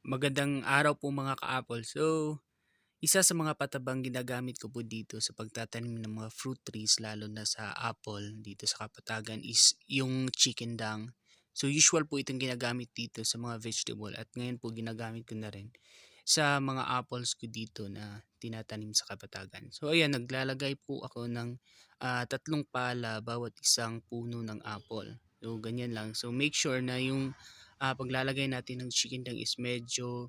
Magandang araw po mga ka-apple. So, isa sa mga patabang ginagamit ko po dito sa pagtatanim ng mga fruit trees lalo na sa apple dito sa Kapatagan is yung chicken dung. So, usual po itong ginagamit dito sa mga vegetable at ngayon po ginagamit ko na rin sa mga apples ko dito na tinatanim sa Kapatagan. So, ayan, naglalagay po ako ng ah, tatlong pala bawat isang puno ng apple. So, ganyan lang. So, make sure na yung ah, paglalagay natin ng chicken dung is medyo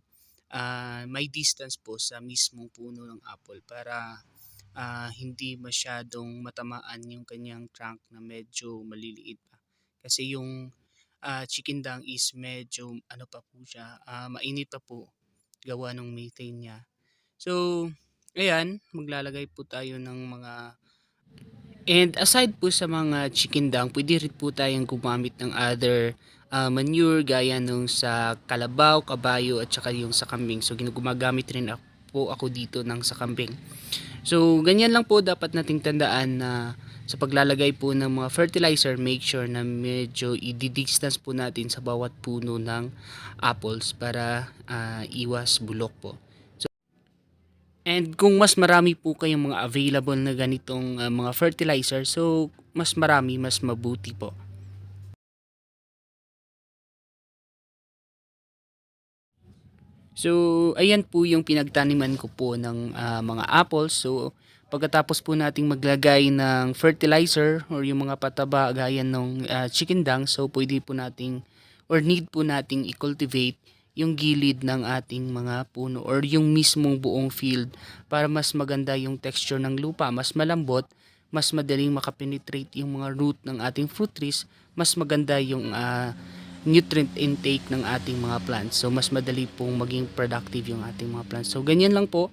ah, may distance po sa mismong puno ng apple para ah, hindi masyadong matamaan yung kanyang trunk na medyo maliliit pa. Kasi yung ah, chicken dung is medyo ano pa po siya, ah, mainit pa po gawa ng methane niya. So, ayan, maglalagay po tayo ng mga And aside po sa mga chicken dung, pwede rin po tayong gumamit ng other ah, manure gaya nung sa kalabaw, kabayo at saka yung sa kambing. So ginagumagamit rin ako, po ako dito ng sa kambing. So ganyan lang po dapat nating tandaan na sa paglalagay po ng mga fertilizer, make sure na medyo i-distance po natin sa bawat puno ng apples para ah, iwas bulok po. And kung mas marami po kayong mga available na ganitong ah, mga fertilizer, so mas marami, mas mabuti po. So, ayan po yung pinagtaniman ko po ng ah, mga apples. So, pagkatapos po nating maglagay ng fertilizer or yung mga pataba gaya ng ah, chicken dung, so pwede po nating or need po nating i-cultivate yung gilid ng ating mga puno or yung mismong buong field para mas maganda yung texture ng lupa, mas malambot, mas madaling makapenetrate yung mga root ng ating fruit trees, mas maganda yung ah, nutrient intake ng ating mga plants. So, mas madali pong maging productive yung ating mga plants. So, ganyan lang po.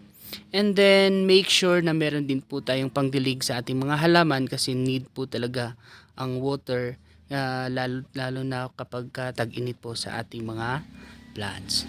And then, make sure na meron din po tayong pangdilig sa ating mga halaman kasi need po talaga ang water ah, lalo, lalo na kapag ka tag-init po sa ating mga plants.